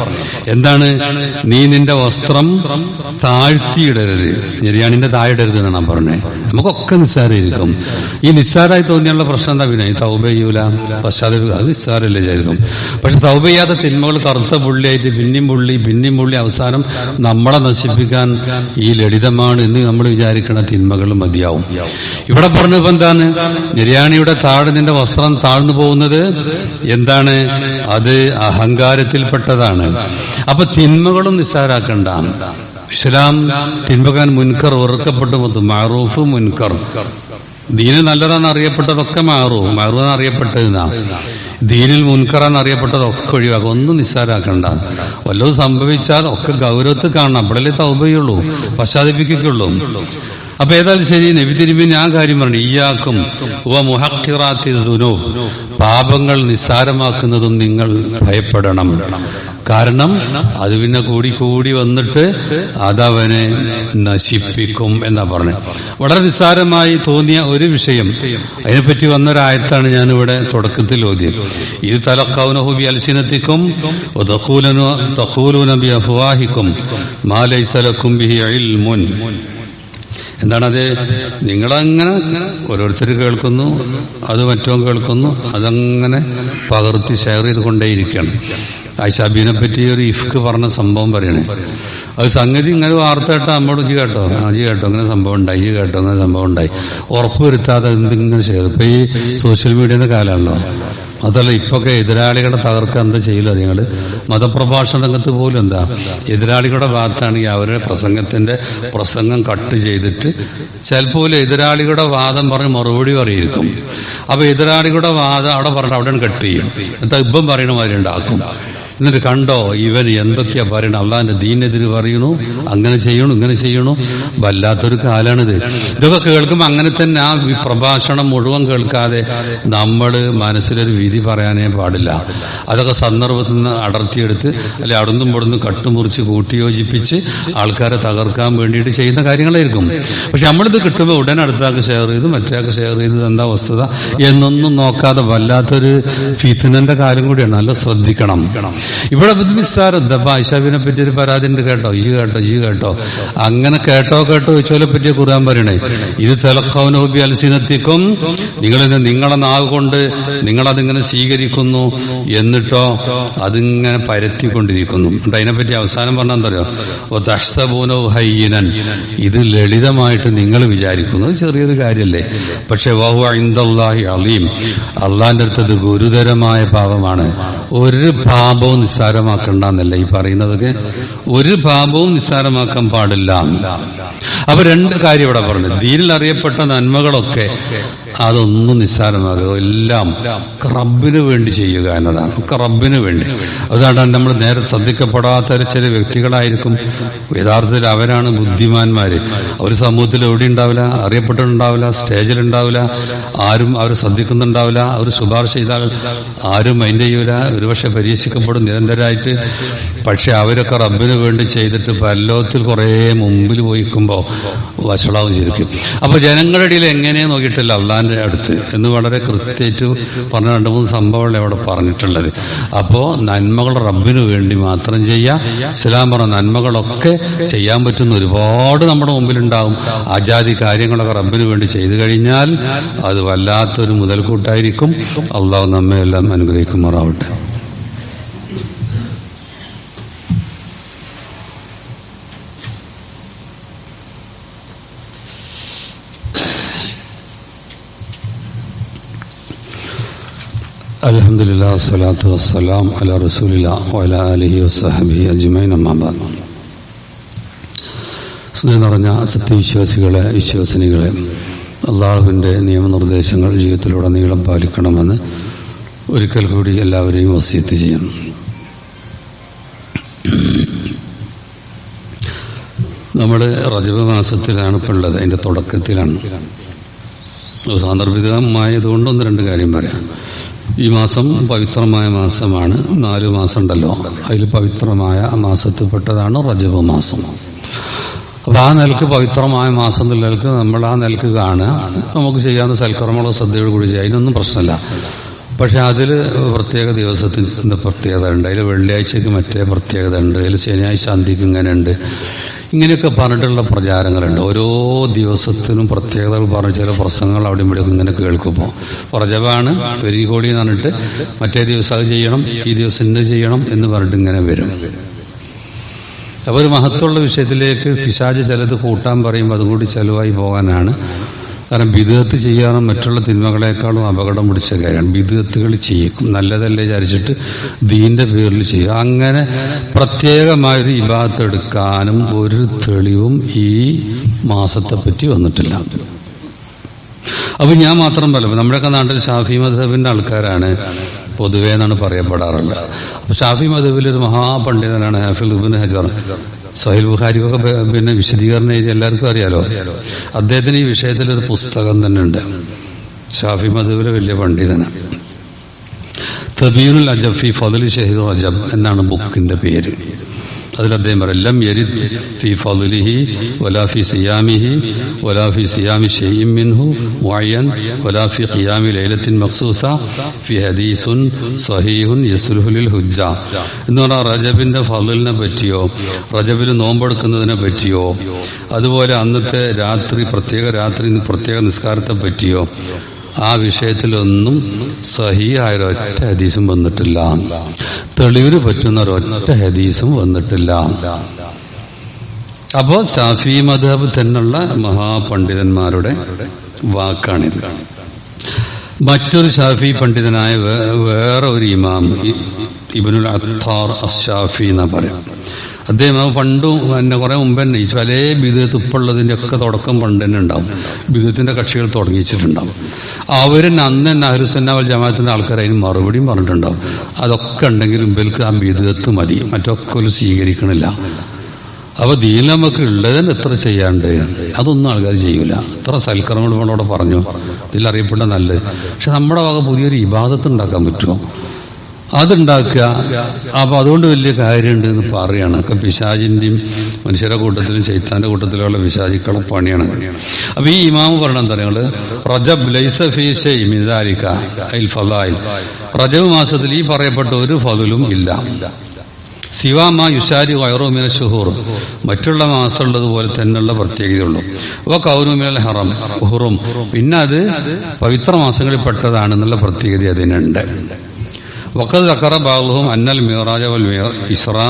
Speaker 1: എന്താണ്? നീ നിന്റെ വസ്ത്രം താഴ്ത്തിയിടരുത്. ഞെരിയാണിന്റെ താഴിടരുത് എന്നാണ് പറഞ്ഞത്. നമുക്കൊക്കെ നിസ്സാരമായിരിക്കും. ഈ നിസ്സാരമായി തോന്നിയുള്ള പ്രശ്നം എന്താ പിന്നെ? തൗബ ചെയ്യൂല. പശ്ചാത്തല അത് നിസ്സാരമല്ലേ ചെയ്തിരിക്കും പക്ഷെ തൗബ ചെയ്യാത്ത തിന്മകൾ കറുത്ത പുള്ളിയായിട്ട് പിന്നെയും പുള്ളി പിന്നെയും പുള്ളി അവസാനം നമ്മളെ നശിപ്പിക്കാൻ ഈ ലളിതമാണ് എന്ന് നമ്മൾ വിചാരിക്കുന്ന തിന്മകൾ മതിയാവും. ഇവിടെ പറഞ്ഞപ്പോ എന്താണ്? നിര്യാണിയുടെ താഴെ നിന്റെ വസ്ത്രം താഴ്ന്നു പോകുന്നത് എന്താണ്? അത് അഹങ്കാരത്തിൽപ്പെട്ടതാണ്. അപ്പൊ തിന്മകളും നിസ്സാരാക്കണ്ട. ഇസ്ലാം തിന്മകാൻ മുൻകർ ഉറക്കപ്പെട്ടു മാറൂഫ് മുൻകർ. ദീന് നല്ലതാണെന്ന് അറിയപ്പെട്ടതൊക്കെ മാറൂ മാറൂ എന്ന് അറിയപ്പെട്ടതെന്നാ. ദീനിൽ മുൻകറാന്ന് അറിയപ്പെട്ടതൊക്കെ ഒഴിവാക്കും. ഒന്നും നിസ്സാരാക്കണ്ട. വല്ലതും സംഭവിച്ചാൽ ഒക്കെ ഗൗരവത്തിൽ കാണണം. അപ്പോഴല്ലേ തൗബയുള്ളൂ പശ്ചാത്തപിക്കുള്ളൂ അപ്പൊ ഏതായാലും ശരി നബി തിരുമ്പി ഞാൻ കാര്യം പറഞ്ഞു. ഇയാക്കും പാപങ്ങൾ നിസ്സാരമാക്കുന്നതും നിങ്ങൾ ഭയപ്പെടണം. കാരണം അത് പിന്നെ കൂടി കൂടി വന്നിട്ട് അതവനെ നശിപ്പിക്കും എന്നാ പറഞ്ഞു. വളരെ നിസ്സാരമായി തോന്നിയ ഒരു വിഷയം. അതിനെപ്പറ്റി വന്നൊരായത്താണ് ഞാനിവിടെ തുടക്കത്തിൽ ഓതിയത്. ഇത് തലക്കൗനഹുബി അൽസിനത്തിക്കും തഖൂലൂന ബി അഫ്വാഹിക്കും മാ ലൈസ ലക്കും ബിഹി ഇൽമുൻ. എന്താണത്? നിങ്ങളങ്ങനെ ഓരോരുത്തർ കേൾക്കുന്നു അത് മറ്റോ കേൾക്കുന്നു അതങ്ങനെ പകർത്തി ഷെയർ ചെയ്തുകൊണ്ടേയിരിക്കുകയാണ്. ആയിഷാബീനെ പറ്റി ഒരു ഇഫ്ക്ക് പറഞ്ഞ സംഭവം പറയണേ. അത് സംഗതി ഇങ്ങനെ വാർത്ത കേട്ടോ അമ്മോട് ജി കേട്ടോ? ആ ജി കേട്ടോ ഇങ്ങനെ സംഭവം ഉണ്ടായി ജി കേട്ടോ ഇങ്ങനെ സംഭവം ഉണ്ടായി. ഉറപ്പ് വരുത്താതെ ഷെയർ ഇപ്പൊ ഈ സോഷ്യൽ മീഡിയയുടെ കാലമാണല്ലോ. അതല്ല ഇപ്പൊക്കെ എതിരാളികളെ തകർക്കാൻ എന്താ ചെയ്യില്ല നിങ്ങൾ മതപ്രഭാഷണ രംഗത്ത് പോലും എന്താ? എതിരാളികളുടെ ഭാഗത്താണെങ്കിൽ അവരുടെ പ്രസംഗത്തിന്റെ പ്രസംഗം കട്ട് ചെയ്തിട്ട് ചിലപ്പോൾ എതിരാളികളുടെ വാദം പറഞ്ഞ് മറുപടി പറയിരിക്കും അപ്പൊ എതിരാളികളുടെ വാദം അവിടെ പറഞ്ഞിട്ട് അവിടെ കട്ട് ചെയ്യും. എന്താ ഇപ്പം പറയണ മാതിരി ഉണ്ടാക്കും. എന്നിട്ട് കണ്ടോ ഇവൻ എന്തൊക്കെയാ പറയണം അള്ളാന്റെ ദീനെതിര് പറയണു അങ്ങനെ ചെയ്യണു ഇങ്ങനെ ചെയ്യണു. വല്ലാത്തൊരു കാലാണിത്. ഇതൊക്കെ കേൾക്കുമ്പോൾ അങ്ങനെ തന്നെ ആ പ്രഭാഷണം മുഴുവൻ കേൾക്കാതെ നമ്മൾ മനസ്സിലൊരു വിധി പറയാനേ പാടില്ല. അതൊക്കെ സന്ദർഭത്തിൽ നിന്ന് അടർത്തിയെടുത്ത് അല്ലെ അടന്നും പൊടുന്നും കട്ടുമുറിച്ച് കൂട്ടിയോജിപ്പിച്ച് ആൾക്കാരെ തകർക്കാൻ വേണ്ടിയിട്ട് ചെയ്യുന്ന കാര്യങ്ങളായിരിക്കും. പക്ഷെ നമ്മളിത് കിട്ടുമ്പോൾ ഉടൻ അടുത്താൾക്ക് ഷെയർ ചെയ്ത് മറ്റേക്ക് ഷെയർ ചെയ്ത് എന്താ വസ്തുത എന്നൊന്നും നോക്കാതെ വല്ലാത്തൊരു ഫിത്തിനന്റെ കാര്യം കൂടിയാണ്. നല്ല ശ്രദ്ധിക്കണം. ഇവിടെ നിസ്സാരം എന്താ ആയിഷാബിനെ പറ്റി ഒരു പരാതി ഉണ്ട് കേട്ടോ. ഈ കേട്ടോ ഈ കേട്ടോ. അങ്ങനെ കേട്ടോ കേട്ടോ ചോലെ പറ്റിയ കുറാൻ പറയണേ. ഇത് തെലഖൗനോബി അൽസിനത്തിക്കും നിങ്ങളിത് നിങ്ങളെ നാവ് കൊണ്ട് നിങ്ങളതിങ്ങനെ സ്വീകരിക്കുന്നു എന്നിട്ടോ അതിങ്ങനെ പരത്തിക്കൊണ്ടിരിക്കുന്നു. അതിനെപ്പറ്റി അവസാനം പറഞ്ഞാൽ എന്തറിയോ ഓ ദഹ്സബൂനോ ഹയ്യനൻ. ഇത് ലളിതമായിട്ട് നിങ്ങൾ വിചാരിക്കുന്നു. ചെറിയൊരു കാര്യമല്ലേ പക്ഷെ വഹു അലീം. അള്ളാന്റെ അടുത്തത് ഗുരുതരമായ പാപമാണ്. ഒരു പാപവും പാപവും നിസ്സാരമാക്കണ്ട എന്നല്ല ഈ പറയുന്നതൊക്കെ? ഒരു പാപവും നിസ്സാരമാക്കാൻ പാടില്ല. അപ്പൊ രണ്ട് കാര്യം ഇവിടെ പറഞ്ഞു. ദീനിൽ അറിയപ്പെട്ട നന്മകളൊക്കെ അതൊന്നും നിസ്സാരമാകുക എല്ലാം റബ്ബിന് വേണ്ടി ചെയ്യുക എന്നതാണ്. ഒക്കെ റബ്ബിന് വേണ്ടി. അതാണ് നമ്മൾ നേരെ ശ്രദ്ധിക്കപ്പെടാത്ത ചില വ്യക്തികളായിരിക്കും. യഥാർത്ഥത്തിൽ അവരാണ് ബുദ്ധിമാന്മാര്. അവർ സമൂഹത്തിൽ എവിടെ ഉണ്ടാവില്ല അറിയപ്പെട്ടിട്ടുണ്ടാവില്ല സ്റ്റേജിലുണ്ടാവില്ല ആരും അവർ ശ്രദ്ധിക്കുന്നുണ്ടാവില്ല അവർ ശുപാർശ ചെയ്താൽ ആരും മൈൻഡ് ചെയ്യൂല ഒരുപക്ഷെ പരീക്ഷിക്കപ്പെടും നിരന്തരമായിട്ട് പക്ഷെ അവരൊക്കെ റബ്ബിന് വേണ്ടി ചെയ്തിട്ട് പല്ലോത്തിൽ കുറേ മുമ്പിൽ പോയിക്കുമ്പോൾ വഷളാവും ശരിക്കും. അപ്പൊ ജനങ്ങളുടെ ഇടയിൽ എങ്ങനെ നോക്കിയിട്ടില്ല അള്ളാന്റെ അടുത്ത് എന്ന് വളരെ കൃത്യമായിട്ട് പറഞ്ഞ രണ്ട് മൂന്ന് സംഭവങ്ങൾ അവിടെ പറഞ്ഞിട്ടുള്ളത്. അപ്പോ നന്മകൾ റബ്ബിനു വേണ്ടി മാത്രം ചെയ്യാം. ഇസ്ലാം പറഞ്ഞ നന്മകളൊക്കെ ചെയ്യാൻ പറ്റുന്ന ഒരുപാട് നമ്മുടെ മുമ്പിലുണ്ടാവും. ആജാതി കാര്യങ്ങളൊക്കെ റബ്ബിനു വേണ്ടി ചെയ്തു കഴിഞ്ഞാൽ അത് വല്ലാത്തൊരു മുതൽക്കൂട്ടായിരിക്കും. അള്ളാഹു നമ്മയെല്ലാം അനുഗ്രഹിക്കുമാറാവട്ടെ. الحمد لله والصلاة والسلام على رسول الله وعلى آله وصحبه أجمعين أما بعد സ്നേഹം നിറഞ്ഞ സത്യവിശ്വാസികളെ വിശ്വാസിനികളെ അള്ളാഹുവിൻ്റെ നിയമനിർദ്ദേശങ്ങൾ ജീവിതത്തിലുടനീളം പാലിക്കണമെന്ന് ഒരിക്കൽ കൂടി എല്ലാവരെയും വസിയത്ത് ചെയ്യണം നമ്മൾ റജബ് മാസത്തിലാണ് ഇപ്പോൾ ഉള്ളത് അതിൻ്റെ തുടക്കത്തിലാണ് സാന്ദർഭികമായതുകൊണ്ട് ഒന്ന് രണ്ട് കാര്യം പറയാം ഈ മാസം പവിത്രമായ മാസമാണ്. നാല് മാസം ഉണ്ടല്ലോ അതിൽ പവിത്രമായ മാസത്തിൽപ്പെട്ടതാണ് റജബ് മാസം. അപ്പൊ ആ നിലയ്ക്ക് പവിത്രമായ മാസം നിലയ്ക്ക് നമ്മൾ ആ നിലയ്ക്ക് കാണുക. നമുക്ക് ചെയ്യാവുന്ന സൽക്കർമ്മങ്ങളോ ശ്രദ്ധയോട് കൂടി ചെയ്യുക അതിനൊന്നും പ്രശ്നമില്ല. പക്ഷെ അതിൽ പ്രത്യേക ദിവസത്തിന് പ്രത്യേകത ഉണ്ട്? അതിൽ വെള്ളിയാഴ്ചക്ക് മറ്റേ പ്രത്യേകത ഉണ്ട്. അതിൽ ശനിയാഴ്ച അന്തിക്ക് ഇങ്ങനെ ഉണ്ട്. ഇങ്ങനെയൊക്കെ പറഞ്ഞിട്ടുള്ള പ്രചാരങ്ങളുണ്ട്. ഓരോ ദിവസത്തിനും പ്രത്യേകതകൾ പറഞ്ഞ ചില പ്രസംഗങ്ങൾ അവിടെ ഇവിടെ ഇങ്ങനെ കേൾക്കുമ്പോൾ. പ്രജവാണ് പെരികോടി എന്ന് പറഞ്ഞിട്ട് മറ്റേ ദിവസം അത് ചെയ്യണം ഈ ദിവസം ഇന്ന് ചെയ്യണം എന്ന് പറഞ്ഞിട്ട് ഇങ്ങനെ വരും. അപ്പോൾ ഒരു മഹത്വമുള്ള വിഷയത്തിലേക്ക് പിശാജ് ചിലത് കൂട്ടാൻ പറയുമ്പോൾ അതും കൂടി ചെലവായി പോകാനാണ് കാരണം വിദഗത്ത് ചെയ്യാതെ മറ്റുള്ള തിന്മകളെക്കാളും അപകടം പിടിച്ച കാര്യമാണ്. വിദഗത്തുകൾ ചെയ്യും. നല്ലതല്ലേ വിചാരിച്ചിട്ട് ദീന്റെ പേരിൽ ചെയ്യും. അങ്ങനെ പ്രത്യേകമായൊരു ഇബാത്ത് എടുക്കാനും ഒരു തെളിവും ഈ മാസത്തെ പറ്റി വന്നിട്ടില്ല. അപ്പൊ ഞാൻ മാത്രം പറയും നമ്മുടെയൊക്കെ നാട്ടിൽ ഷാഫി മധബിന്റെ ആൾക്കാരാണ് പൊതുവേ എന്നാണ് പറയപ്പെടാറുള്ളത്. അപ്പൊ ഷാഫി മധബിൽ ഒരു മഹാപണ്ഡിതനാണ് ഹാഫിൽ ഹജർ. സഹിൽ ബുഹാരി പിന്നെ വിശദീകരണം എഴുതി എല്ലാവർക്കും അറിയാലോ? അദ്ദേഹത്തിന് ഈ വിഷയത്തിൽ ഒരു പുസ്തകം തന്നെ ഉണ്ട്. ഷാഫി മധുവിലെ വലിയ പണ്ഡിതനാണ്. തബീനുൽ അജബ് ഫി ഷഹീർ അജബ് എന്നാണ് ബുക്കിന്റെ പേര്. അതിൽ അദ്ദേഹം പറയും ലം യരിദ് ഫി ഫലിഹി വലാഫി സിയാമിഹി വലാഫി സിയാമി ഷൈഇൻ മിൻഹു മുഅയ്യൻ വലാ ഫി ഖിയാമി ലൈലത്തിൻ മഖ്സൂസ ഫി ഹദീസുൻ സഹീഹുൻ യസ്ലുഹു ലിൽ ഹുജ്ജ. എന്ന് പറഞ്ഞാൽ റജബിന്റെ ഫലിനെ പറ്റിയോ റജബിൽ നോമ്പെടുക്കുന്നതിനെ പറ്റിയോ അതുപോലെ അന്നത്തെ രാത്രി പ്രത്യേക രാത്രി പ്രത്യേക നിസ്കാരത്തെ പറ്റിയോ ആ വിഷയത്തിലൊന്നും സഹിയായ ഒരൊറ്റ ഹദീസും വന്നിട്ടില്ല. തെളിവിന് പറ്റുന്ന ഒരൊറ്റ ഹദീസും വന്നിട്ടില്ല. അപ്പോ ഷാഫി മധബ് തന്നെയുള്ള മഹാപണ്ഡിതന്മാരുടെ വാക്കാണിത്. മറ്റൊരു ഷാഫി പണ്ഡിതനായ വേറെ ഒരു ഇമാം ഇബ്നുൽ അത്താർ അഷാഫി എന്നാ പറയാം. അദ്ദേഹം പണ്ടും എന്നെ കുറെ മുമ്പ് തന്നെ ഈ പല ബിദത്ത് ഇപ്പുള്ളതിന്റെ ഒക്കെ തുടക്കം പണ്ട് തന്നെ ഉണ്ടാവും. ബിദത്തിന്റെ കക്ഷികൾ തുടങ്ങിച്ചിട്ടുണ്ടാവും. അവർ അന്ന് തന്നെ അഹ്ലുസന്നാവൽ ജമാഅത്തിന്റെ ആൾക്കാർ അതിന് മറുപടിയും പറഞ്ഞിട്ടുണ്ടാവും. അതൊക്കെ ഉണ്ടെങ്കിലും ഇവർക്ക് ആ ബിദത്ത് മതി. മറ്റൊക്കെ ഒരു സ്വീകരിക്കണില്ല. അപ്പൊ ദീൻ നമുക്ക് ഉള്ളതിന് എത്ര ചെയ്യാണ്ട്. അതൊന്നും ആൾക്കാർ ചെയ്യൂല. എത്ര വേണം ഇവിടെ പറഞ്ഞു. ഇതിൽ അറിയപ്പെട്ട നല്ലത്. പക്ഷെ നമ്മുടെ വക പുതിയൊരു ഇബാദത്ത് പറ്റുമോ? അതുണ്ടാക്കുക. അപ്പൊ അതുകൊണ്ട് വലിയ കാര്യമുണ്ട് എന്ന് പറയാണ്. ഒക്കെ പിശാജിന്റെയും മനുഷ്യരുടെ കൂട്ടത്തിലും ചൈത്താന്റെ കൂട്ടത്തിലുള്ള പിശാചിക്കളെ പണിയാണ്. അപ്പൊ ഈ ഇമാമ് പറഞ്ഞ എന്താ നിങ്ങൾ? റജബ് അൽ റജബ് മാസത്തിൽ ഈ പറയപ്പെട്ട ഒരു ഫതിലും ഇല്ല. സിവാമ യുഷാരി വയറോമിന ഷുഹൂർ. മറ്റുള്ള മാസമുള്ളതുപോലെ തന്നെയുള്ള പ്രത്യേകതയുള്ളൂ. അപ്പോൾ കൗരുമിനൽ ഹറം ഹുറും. പിന്നെ അത് പവിത്ര മാസങ്ങളിൽ പെട്ടതാണെന്നുള്ള പ്രത്യേകത അതിനുണ്ട്. അന്നൽ മിറാജ് വൽ ഇസ്രാ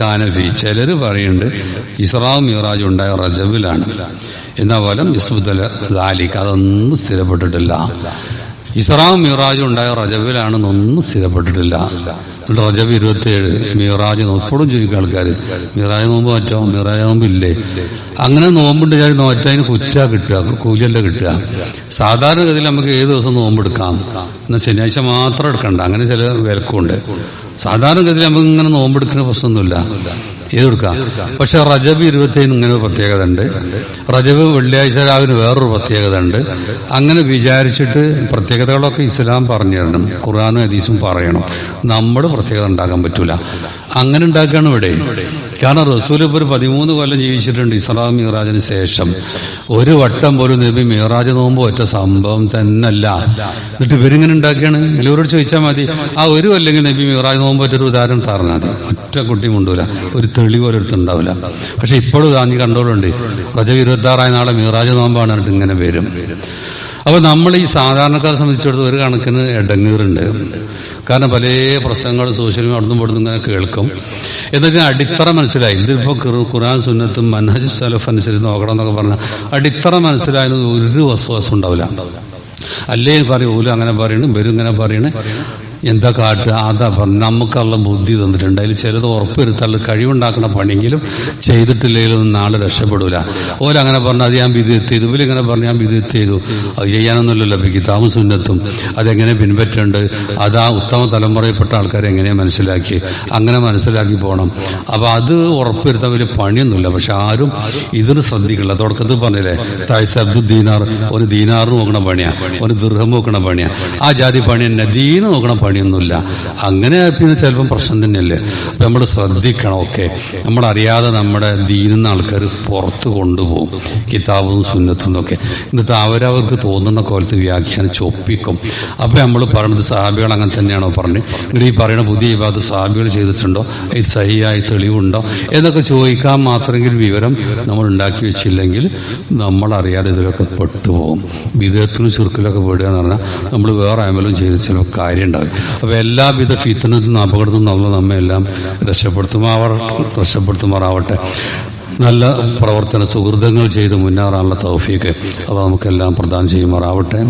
Speaker 1: കാനഫി ചിലർ പറയുന്നുണ്ട് ഇസ്രാവും മിറാജും ഉണ്ടായ റജബിലാണ്. എന്നാ പോലും ഇസ്ബുദല ദാലിക്ക് അതൊന്നും സ്ഥിരപ്പെട്ടിട്ടില്ല. ഇസ്രാവും മിറാജും ഉണ്ടായ റജബിലാണെന്നൊന്നും സ്ഥിരപ്പെട്ടിട്ടില്ല. റജബ് ഇരുപത്തിയേഴ് മീറാജ് നോക്കും ചോദിക്കും ആൾക്കാർ മീറാജ് നോമ്പ് മാറ്റോ മീറാജ് നോമ്പ് ഇല്ലേ അങ്ങനെ നോമ്പുണ്ട് ഞാൻ നോറ്റതിന് കുറ്റ കിട്ടുക കൂലിയല്ല കിട്ടുക. സാധാരണഗതിയിൽ നമുക്ക് ഏത് ദിവസം നോമ്പെടുക്കാം എന്നാൽ ശനിയാഴ്ച മാത്രം എടുക്കണ്ട. അങ്ങനെ ചില വിലക്കുണ്ട്. സാധാരണഗതിയിൽ നമുക്ക് ഇങ്ങനെ നോമ്പെടുക്കുന്ന പ്രശ്നമൊന്നുമില്ല. ഏതെടുക്കാം പക്ഷെ റജബ് ഇരുപത്തേഴിന് ഇങ്ങനെ ഒരു പ്രത്യേകത ഉണ്ട് റജബ് വെള്ളിയാഴ്ച രാവിലെ വേറൊരു പ്രത്യേകത ഉണ്ട് അങ്ങനെ വിചാരിച്ചിട്ട് പ്രത്യേകതകളൊക്കെ ഇസ്ലാം പറഞ്ഞു തരണം ഖുർആാനും ഹദീസും പറയണം. നമ്മൾ പ്രത്യേകത ഉണ്ടാക്കാൻ പറ്റൂല. അങ്ങനെ ഉണ്ടാക്കുകയാണ് ഇവിടെ. കാരണം റസൂൽ ഇപ്പോൾ ഒരു പതിമൂന്ന് കൊല്ലം ജീവിച്ചിട്ടുണ്ട് ഇസ്ലാം മിറാജിന് ശേഷം. ഒരു വട്ടം പോലും നബി മിറാജ് നോമ്പ് ഒറ്റ സംഭവം തന്നല്ല എന്നിട്ട് ഇവരിങ്ങനെ ഉണ്ടാക്കുകയാണ്? എല്ലാവരോട് ചോദിച്ചാൽ മതി. ആ ഒരു അല്ലെങ്കിൽ നബി മിറാജ് നോമ്പ് ഒറ്റൊരു ഉദാഹരണം തറഞ്ഞാൽ മതി. ഒറ്റ കുട്ടി കൊണ്ടുവരില്ല. ഒരു തെളിവ് ഒരിടത്തുണ്ടാവില്ല പക്ഷെ ഇപ്പോഴും ഇതാ നീ കണ്ടോളുണ്ട്. റജബ് ഇരുപത്താറായ നാളെ മിറാജ് നോമ്പാണ് ഇങ്ങനെ വരും. അപ്പൊ നമ്മൾ ഈ സാധാരണക്കാരെ സംബന്ധിച്ചിടത്തോളം ഒരു കണക്കിന് ഇടങ്ങീറുണ്ട് കാരണം പല പ്രശ്നങ്ങൾ സോഷ്യൽ മീഡിയ അവിടുന്ന് ഇവിടുന്ന് ഇങ്ങനെ കേൾക്കും. എന്നൊക്കെ അടിത്തറ മനസ്സിലായി. ഇതിപ്പോ ഖുറാൻ സുന്നത്തും മനഹജ് സലഫ് അനുസരിച്ച് നോക്കണം എന്നൊക്കെ പറഞ്ഞാൽ അടിത്തറ മനസ്സിലായത് ഒരു വസ്വാസം ഉണ്ടാവില്ല. അല്ലേ പറയും ഓലും അങ്ങനെ പറയണം ഇവരും ഇങ്ങനെ പറയണേ. എന്താ കാട്ടുക? അതാ പറഞ്ഞു നമുക്കുള്ള ബുദ്ധി തന്നിട്ടുണ്ട്. അതിൽ ചിലത് ഉറപ്പുവരുത്താനുള്ള കഴിവുണ്ടാക്കുന്ന പണിയെങ്കിലും ചെയ്തിട്ടില്ലെങ്കിലും നാളെ രക്ഷപ്പെടൂല. ഓരങ്ങനെ പറഞ്ഞു അത് ഞാൻ വിധി ചെയ്തു ഇവരിങ്ങനെ പറഞ്ഞു ഞാൻ വിധി ചെയ്തു അത് ചെയ്യാനൊന്നുമില്ലല്ലോ കിതാബും സുന്നത്തും. അതെങ്ങനെ പിൻപറ്റുണ്ട്? അത് ആ ഉത്തമ തലമുറയിൽപ്പെട്ട ആൾക്കാരെ എങ്ങനെ മനസ്സിലാക്കി? അങ്ങനെ മനസ്സിലാക്കി പോകണം അപ്പം അത് ഉറപ്പുവരുത്താൻ വലിയ പണിയൊന്നുമില്ല. പക്ഷെ ആരും ഇതിന് ശ്രദ്ധിക്കില്ല. തുടക്കത്തിൽ പറഞ്ഞില്ലേ? തായ്സ് അബ്ദുൽ ദീനാർ ഒരു ദീനാർ നോക്കണ പണിയാണ് ഒരു ദീർഘം നോക്കണ പണിയാണ് ആ ജാതി പണി തന്നെ ദീന നോക്കണ പണിയൊന്നുമില്ല. അങ്ങനെ പിന്നെ ചിലപ്പം പ്രശ്നം തന്നെയല്ലേ? നമ്മൾ ശ്രദ്ധിക്കണം ഓക്കെ നമ്മളറിയാതെ നമ്മുടെ ദീനുന്ന ആൾക്കാർ പുറത്ത് കൊണ്ടുപോകും കിതാബും സുന്നത്തും ഒക്കെ എന്നിട്ട് അവരവർക്ക് തോന്നുന്ന കോലത്ത് വ്യാഖ്യാനിച്ച് ഒപ്പിക്കും അപ്പൊ നമ്മൾ പറയുന്നത് സാബികൾ അങ്ങനെ തന്നെയാണോ പറഞ്ഞു? എന്നിട്ട് ഈ പറയുന്ന പുതിയ വിവാദം സാബികൾ ചെയ്തിട്ടുണ്ടോ? ഇത് സഹിയായി തെളിവുണ്ടോ? എന്നൊക്കെ ചോദിക്കാൻ മാത്രമെങ്കിൽ വിവരം നമ്മൾ ഉണ്ടാക്കി വെച്ചില്ലെങ്കിൽ നമ്മൾ അറിയാതെ ഇതിലൊക്കെ പെട്ടുപോകും. വിദേഹത്തിനും ചുരുക്കിലൊക്കെ പെടുക എന്ന് പറഞ്ഞാൽ നമ്മൾ വേറെ അമലും ചെയ്ത് ചില കാര്യം ഉണ്ടാവും അപ്പൊ എല്ലാവിധ ഫീത്തനത്തിൽ നിന്ന് അപകടത്തിൽ നിന്നുള്ള നമ്മെ എല്ലാം രക്ഷപ്പെടുത്തുമാവർ രക്ഷപ്പെടുത്തുമാറാവട്ടെ. നല്ല പ്രവർത്തന സുഹൃതങ്ങൾ ചെയ്ത് മുന്നേറാനുള്ള തൗഫീക്ക് അത് നമുക്കെല്ലാം പ്രദാനം ചെയ്യുമാറാവട്ടെ.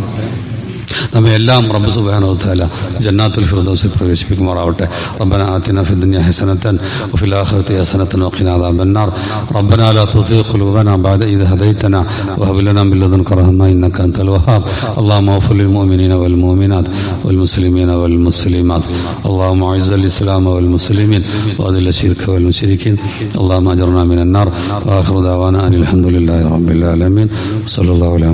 Speaker 1: നമ്മെ എല്ലാം റബ്ബ് സുബ്ഹാനഹു വതആല ജന്നാത്തുൽ ഫിർദൗസിൽ പ്രവേശിപ്പിക്കുമാറാവട്ടെ റബ്ബന ആതിന ഫിദ് ദുനിയ ഹസനത്തൻ വഫിൽ ആഖിറതി ഹസനത്തൻ വഖിന അദാബൻ നാർ റബ്ബന ലാ തുസിഗ് ഖുലൂബന ബഅദ ഇദ് ഹദൈതന വഹബ് ലനാ മിൻ ലദുൻക റഹ്മ ഇന്നക അൻതൽ വഹാബ് اللهم اغفر للمؤمنين والمؤمنات والمسلمين والمسلمات اللهم اعز الاسلام والمسلمين واذل الشرك والمشركين اللهم اجرنا من النار واخر دعوانا ان الحمد لله رب العالمين صلى الله عليه